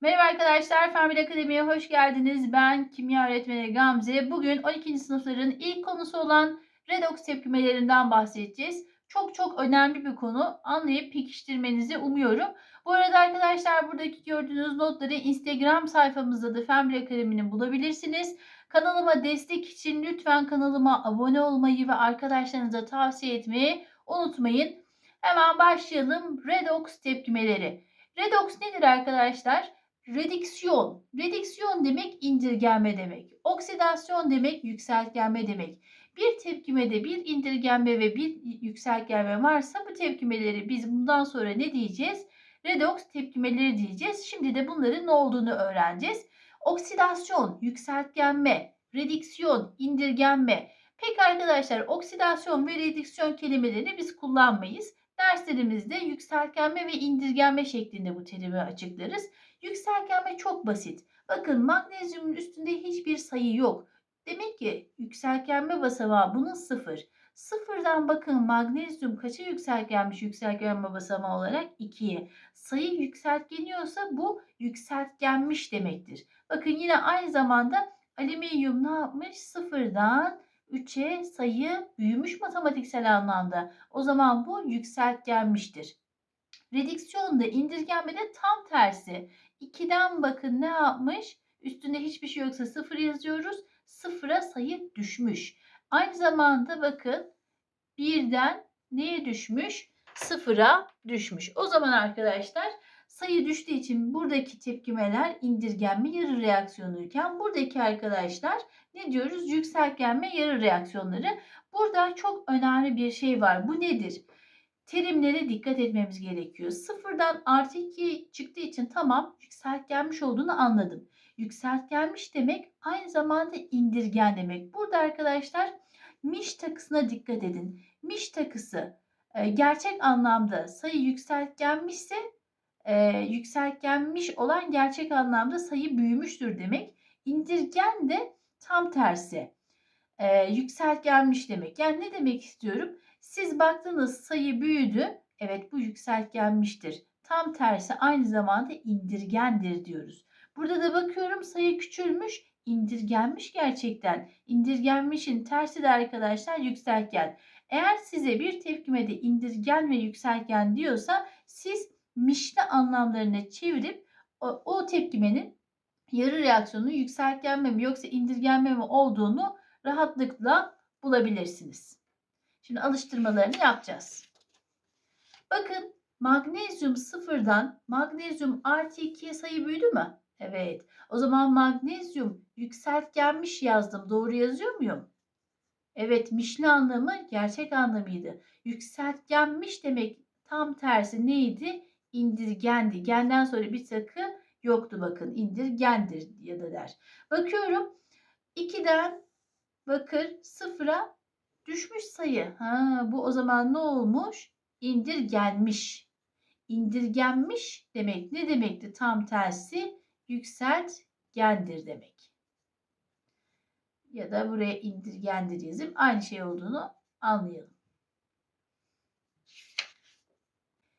Merhaba arkadaşlar, Fen Akademi'ye hoş geldiniz. Ben kimya öğretmeni Gamze. Bugün 12. sınıfların ilk konusu olan redoks tepkimelerinden bahsedeceğiz. Çok çok önemli bir konu. Anlayıp pekiştirmenizi umuyorum. Bu arada arkadaşlar buradaki gördüğünüz notları Instagram sayfamızda da Fen Akademi'nin bulabilirsiniz. Kanalıma destek için lütfen kanalıma abone olmayı ve arkadaşlarınıza tavsiye etmeyi unutmayın. Hemen başlayalım. Redoks tepkimeleri. Redoks nedir arkadaşlar? Rediksiyon. Rediksiyon demek indirgenme demek. Oksidasyon demek yükseltgenme demek. Bir tepkimede bir indirgenme ve bir yükseltgenme varsa bu tepkimeleri biz bundan sonra ne diyeceğiz? Redoks tepkimeleri diyeceğiz. Şimdi de bunların ne olduğunu öğreneceğiz. Oksidasyon, yükseltgenme, rediksiyon, indirgenme. Peki arkadaşlar oksidasyon ve rediksiyon kelimelerini biz kullanmayız. Derslerimizde yükseltgenme ve indirgenme şeklinde bu terimi açıklarız. Yükseltgenme çok basit. Bakın magnezyumun üstünde hiçbir sayı yok. Demek ki yükseltgenme basamağı bunun sıfır. Sıfırdan bakın magnezyum kaça yükseltgenmiş yükseltgenme basamağı olarak 2'ye. Sayı yükseltgeniyorsa bu yükseltgenmiş demektir. Bakın yine aynı zamanda alüminyum ne yapmış? Sıfırdan 3'e sayı büyümüş matematiksel anlamda. O zaman bu yükseltgenmiştir. Rediksiyonda indirgenmede tam tersi. 2'den bakın ne yapmış? Üstünde hiçbir şey yoksa 0 yazıyoruz. 0'a sayı düşmüş. Aynı zamanda bakın 1'den neye düşmüş? 0'a düşmüş. O zaman arkadaşlar sayı düştüğü için buradaki tepkimeler indirgenme yarı reaksiyonuyken buradaki arkadaşlar ne diyoruz? Yükseltgenme yarı reaksiyonları. Burada çok önemli bir şey var. Bu nedir? terimlere dikkat etmemiz gerekiyor. Sıfırdan artı 2 çıktığı için tamam yükseltgenmiş olduğunu anladım. Yükseltgenmiş demek aynı zamanda indirgen demek. Burada arkadaşlar miş takısına dikkat edin. Miş takısı e, gerçek anlamda sayı yükseltgenmişse e, yükseltgenmiş olan gerçek anlamda sayı büyümüştür demek. İndirgen de tam tersi. E, yükseltgenmiş demek. Yani ne demek istiyorum? Siz baktınız sayı büyüdü. Evet bu yükseltgenmiştir. Tam tersi aynı zamanda indirgendir diyoruz. Burada da bakıyorum sayı küçülmüş, indirgenmiş gerçekten. İndirgenmişin tersi de arkadaşlar yükseltgen. Eğer size bir tepkimede indirgen ve yükseltgen diyorsa siz mişli anlamlarına çevirip o, o tepkimenin yarı reaksiyonu yükseltgenme mi yoksa indirgenme mi olduğunu rahatlıkla bulabilirsiniz. Şimdi alıştırmalarını yapacağız. Bakın magnezyum sıfırdan magnezyum artı 2'ye sayı büyüdü mü? Evet. O zaman magnezyum yükseltgenmiş yazdım. Doğru yazıyor muyum? Evet mişli anlamı gerçek anlamıydı. Yükseltgenmiş demek tam tersi neydi? İndirgendi. Genden sonra bir takı yoktu bakın. İndirgendir ya da der. Bakıyorum 2'den bakır sıfıra Düşmüş sayı. Ha, bu o zaman ne olmuş? İndirgenmiş. İndirgenmiş demek ne demekti? Tam tersi yükseltgendir demek. Ya da buraya indirgendir yazıp aynı şey olduğunu anlayalım.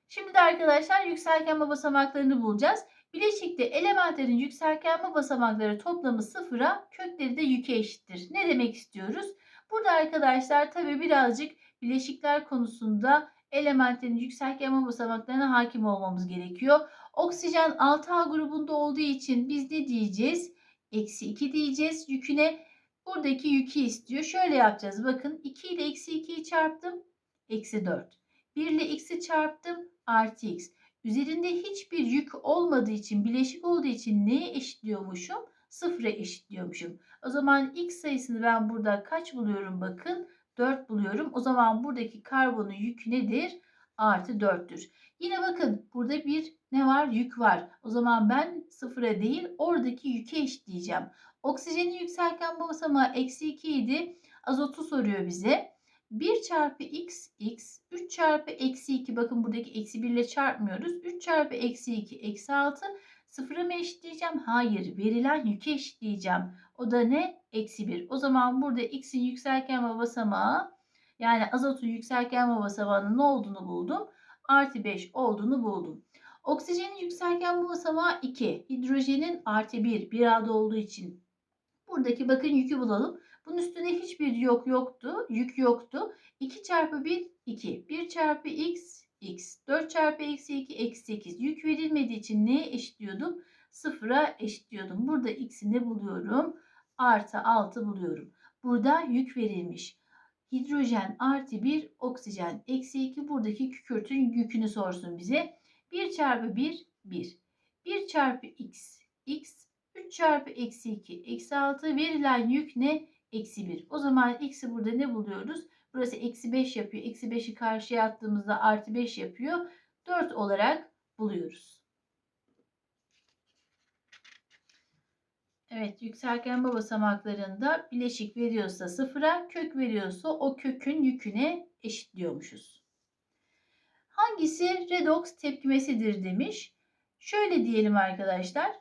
Şimdi de arkadaşlar yükseltgenme basamaklarını bulacağız. Bileşikte elementlerin yükseltgenme basamakları toplamı sıfıra, kökleri de yüke eşittir. Ne demek istiyoruz? Burada arkadaşlar tabi birazcık bileşikler konusunda elementlerin yükseltgenme basamaklarına hakim olmamız gerekiyor. Oksijen 6A grubunda olduğu için biz ne diyeceğiz? Eksi 2 diyeceğiz. Yüküne buradaki yükü istiyor. Şöyle yapacağız. Bakın 2 ile eksi 2'yi çarptım. Eksi 4. 1 ile x'i çarptım. Artı x. Üzerinde hiçbir yük olmadığı için, bileşik olduğu için neye eşitliyormuşum? sıfıra eşitliyormuşum. O zaman x sayısını ben burada kaç buluyorum bakın. 4 buluyorum. O zaman buradaki karbonun yükü nedir? Artı 4'tür. Yine bakın burada bir ne var? Yük var. O zaman ben sıfıra değil oradaki yüke eşitleyeceğim. Oksijenin yükselken basamağı eksi 2 idi. Azotu soruyor bize. 1 çarpı x, x. 3 çarpı eksi 2. Bakın buradaki eksi 1 ile çarpmıyoruz. 3 çarpı eksi 2, eksi 6. Sıfıra mı eşitleyeceğim? Hayır. Verilen yüke eşitleyeceğim. O da ne? Eksi 1. O zaman burada x'in yükselken basamağı yani azotun yükselken basamağının ne olduğunu buldum. Artı 5 olduğunu buldum. Oksijenin yükselken bu basamağı 2. Hidrojenin artı 1. Bir arada olduğu için. Buradaki bakın yükü bulalım. Bunun üstüne hiçbir yok yoktu. Yük yoktu. 2 çarpı 1 2. 1 çarpı x x. 4 çarpı eksi 2 eksi 8. Yük verilmediği için neye eşitliyordum? Sıfıra eşitliyordum. Burada x'i ne buluyorum? Artı 6 buluyorum. Burada yük verilmiş. Hidrojen artı 1, oksijen eksi 2. Buradaki kükürtün yükünü sorsun bize. 1 çarpı 1, 1. 1 çarpı x, x. 3 çarpı eksi 2, eksi 6. Verilen yük ne? Eksi 1. O zaman x'i burada ne buluyoruz? Burası eksi 5 yapıyor. Eksi 5'i karşıya attığımızda artı 5 yapıyor. 4 olarak buluyoruz. Evet yükseltgenme basamaklarında bileşik veriyorsa sıfıra, kök veriyorsa o kökün yüküne eşitliyormuşuz. Hangisi redoks tepkimesidir demiş. Şöyle diyelim arkadaşlar.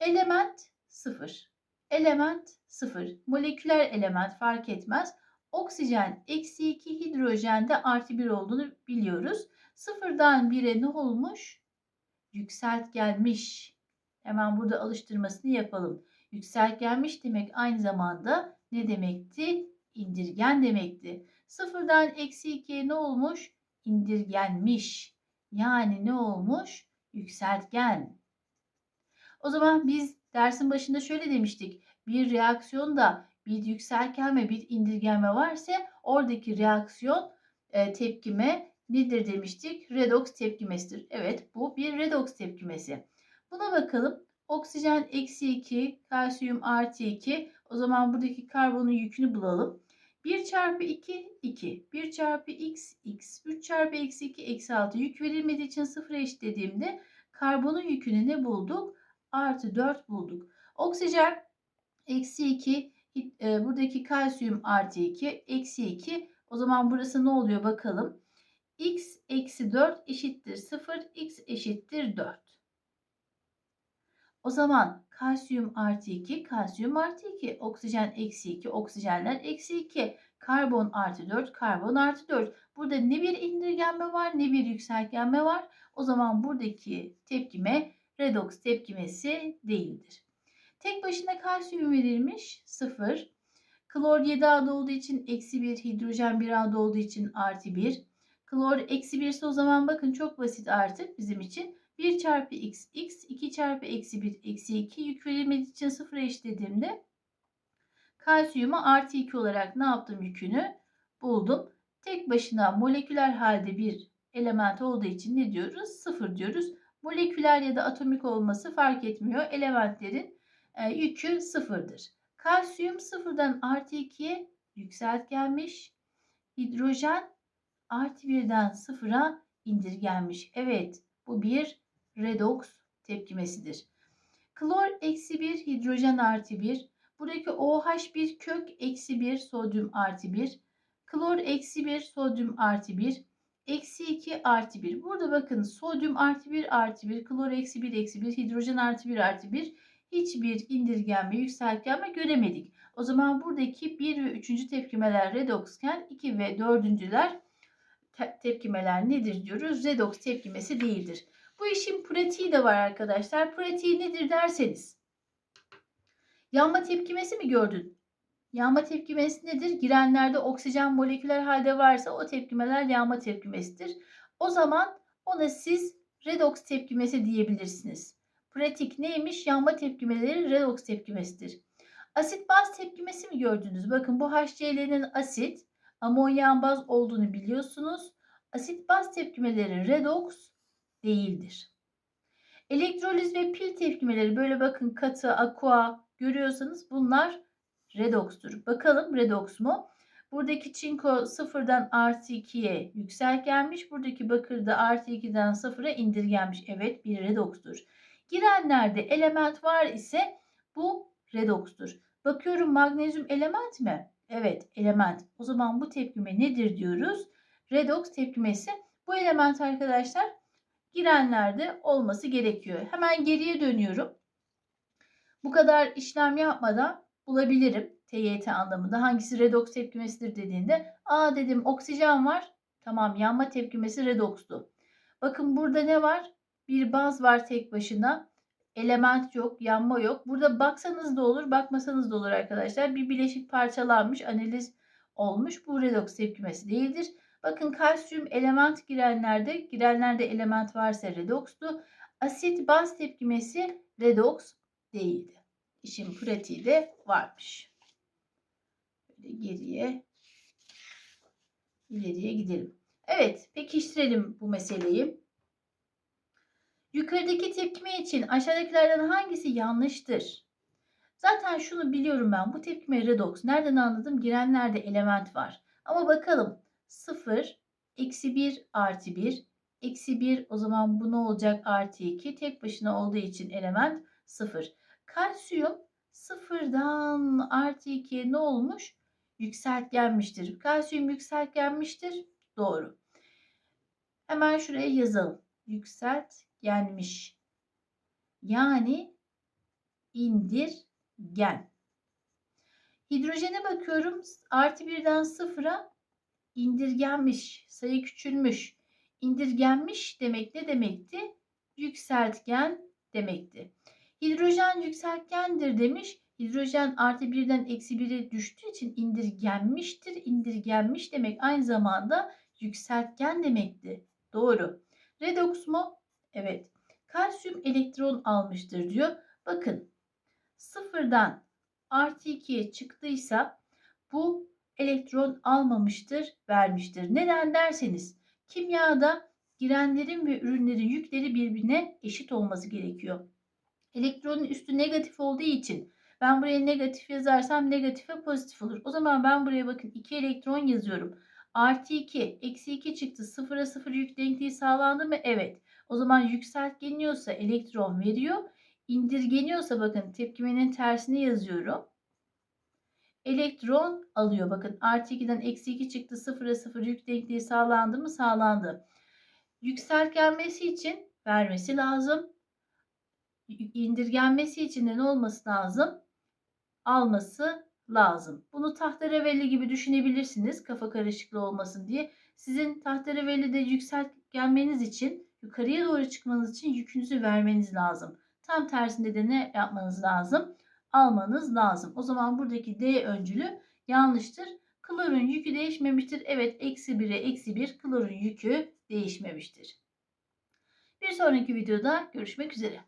Element sıfır. Element sıfır. Moleküler element fark etmez. Oksijen eksi 2 hidrojende artı 1 olduğunu biliyoruz. Sıfırdan 1'e ne olmuş? Yükselt gelmiş. Hemen burada alıştırmasını yapalım. Yükselt gelmiş demek aynı zamanda ne demekti? İndirgen demekti. Sıfırdan eksi 2'ye ne olmuş? İndirgenmiş. Yani ne olmuş? Yükseltgen. O zaman biz dersin başında şöyle demiştik. Bir reaksiyonda bir yükseltgen bir indirgenme varsa oradaki reaksiyon e, tepkime nedir demiştik? Redoks tepkimesidir. Evet bu bir redoks tepkimesi. Buna bakalım. Oksijen eksi 2, kalsiyum artı 2. O zaman buradaki karbonun yükünü bulalım. 1 çarpı 2, 2. 1 çarpı x, x. 3 çarpı eksi 2, eksi 6. Yük verilmediği için sıfıra eşitlediğimde karbonun yükünü ne bulduk? Artı 4 bulduk. Oksijen eksi 2, e, buradaki kalsiyum artı 2, eksi 2. O zaman burası ne oluyor bakalım. x eksi 4 eşittir 0, x eşittir 4. O zaman kalsiyum artı 2, kalsiyum artı 2, oksijen eksi 2, oksijenler eksi 2, karbon artı 4, karbon artı 4. Burada ne bir indirgenme var ne bir yükseltgenme var. O zaman buradaki tepkime redoks tepkimesi değildir. Tek başına kalsiyum verilmiş 0. Klor 7 A'da olduğu için eksi 1, hidrojen 1 A'da olduğu için artı 1. Klor eksi 1 ise o zaman bakın çok basit artık bizim için. 1 çarpı x, x, 2 çarpı eksi 1, eksi 2 yük verilmediği için sıfıra eşitlediğimde kalsiyumu artı 2 olarak ne yaptım yükünü buldum. Tek başına moleküler halde bir element olduğu için ne diyoruz? Sıfır diyoruz. Moleküler ya da atomik olması fark etmiyor. Elementlerin yükü sıfırdır. Kalsiyum sıfırdan artı 2'ye yükselt gelmiş. Hidrojen artı 1'den sıfıra indirgenmiş. Evet bu bir redoks tepkimesidir. Klor eksi 1 hidrojen artı 1. Buradaki OH bir kök eksi 1 sodyum artı 1. Klor eksi 1 sodyum artı 1. Eksi 2 artı 1. Burada bakın sodyum artı 1 artı 1. Klor eksi 1 eksi 1. Hidrojen artı 1 artı 1. Hiçbir indirgenme yükseltgenme göremedik. O zaman buradaki 1 ve 3. tepkimeler redoksken 2 ve 4.ler te tepkimeler nedir diyoruz? Redoks tepkimesi değildir. Bu işin pratiği de var arkadaşlar. Pratiği nedir derseniz. Yanma tepkimesi mi gördün? Yanma tepkimesi nedir? Girenlerde oksijen moleküler halde varsa o tepkimeler yanma tepkimesidir. O zaman ona siz redoks tepkimesi diyebilirsiniz. Pratik neymiş? Yanma tepkimeleri redoks tepkimesidir. Asit baz tepkimesi mi gördünüz? Bakın bu HCl'nin asit, amonyan baz olduğunu biliyorsunuz. Asit baz tepkimeleri redoks değildir. Elektroliz ve pil tepkimeleri böyle bakın katı, aqua görüyorsanız bunlar redokstur. Bakalım redoks mu? Buradaki çinko sıfırdan artı 2'ye yüksel gelmiş. Buradaki bakır da artı 2'den sıfıra indirgenmiş. Evet bir redokstur. Girenlerde element var ise bu redokstur. Bakıyorum magnezyum element mi? Evet element. O zaman bu tepkime nedir diyoruz? Redoks tepkimesi. Bu element arkadaşlar girenlerde olması gerekiyor. Hemen geriye dönüyorum. Bu kadar işlem yapmadan bulabilirim TYT anlamında. Hangisi redoks tepkimesidir dediğinde. Aa dedim oksijen var. Tamam yanma tepkimesi redokstu. Bakın burada ne var? Bir baz var tek başına. Element yok, yanma yok. Burada baksanız da olur, bakmasanız da olur arkadaşlar. Bir bileşik parçalanmış, analiz olmuş. Bu redoks tepkimesi değildir. Bakın kalsiyum element girenlerde, girenlerde element varsa redokstu. Asit baz tepkimesi redoks değildi. İşin pratiği de varmış. Böyle geriye, ileriye gidelim. Evet, pekiştirelim bu meseleyi. Yukarıdaki tepkime için aşağıdakilerden hangisi yanlıştır? Zaten şunu biliyorum ben. Bu tepkime redoks. Nereden anladım? Girenlerde element var. Ama bakalım. 0, eksi 1 artı 1. Eksi 1 o zaman bu ne olacak? Artı 2. Tek başına olduğu için element 0. Kalsiyum sıfırdan artı 2'ye ne olmuş? Yükseltgenmiştir. Kalsiyum yükseltgenmiştir. Doğru. Hemen şuraya yazalım. Yükseltgenmiş. Yani indirgen. Hidrojene bakıyorum. Artı birden sıfıra indirgenmiş. Sayı küçülmüş. İndirgenmiş demek ne demekti? Yükseltgen demekti. Hidrojen yükseltgendir demiş. Hidrojen artı birden eksi bire düştüğü için indirgenmiştir. İndirgenmiş demek aynı zamanda yükseltgen demekti. Doğru. Redoks mu? Evet. Kalsiyum elektron almıştır diyor. Bakın sıfırdan artı 2'ye çıktıysa bu elektron almamıştır, vermiştir. Neden derseniz kimyada girenlerin ve ürünlerin yükleri birbirine eşit olması gerekiyor. Elektronun üstü negatif olduğu için ben buraya negatif yazarsam negatife pozitif olur. O zaman ben buraya bakın 2 elektron yazıyorum. Artı 2, eksi 2 çıktı. Sıfıra sıfır yük denkliği sağlandı mı? Evet. O zaman yükseltgeniyorsa elektron veriyor. İndirgeniyorsa bakın tepkimenin tersini yazıyorum. Elektron alıyor. Bakın artı 2'den eksi 2 çıktı. Sıfıra sıfır yük denkliği sağlandı mı? Sağlandı. Yükseltgenmesi için vermesi lazım. İndirgenmesi için de ne olması lazım? Alması lazım. Bunu tahterevalli gibi düşünebilirsiniz. Kafa karışıklığı olmasın diye. Sizin tahterevalli yükseltgenmeniz için yukarıya doğru çıkmanız için yükünüzü vermeniz lazım. Tam tersinde de ne yapmanız lazım? Almanız lazım. O zaman buradaki D öncülü yanlıştır. Klorun yükü değişmemiştir. Evet eksi 1'e eksi 1 klorun yükü değişmemiştir. Bir sonraki videoda görüşmek üzere.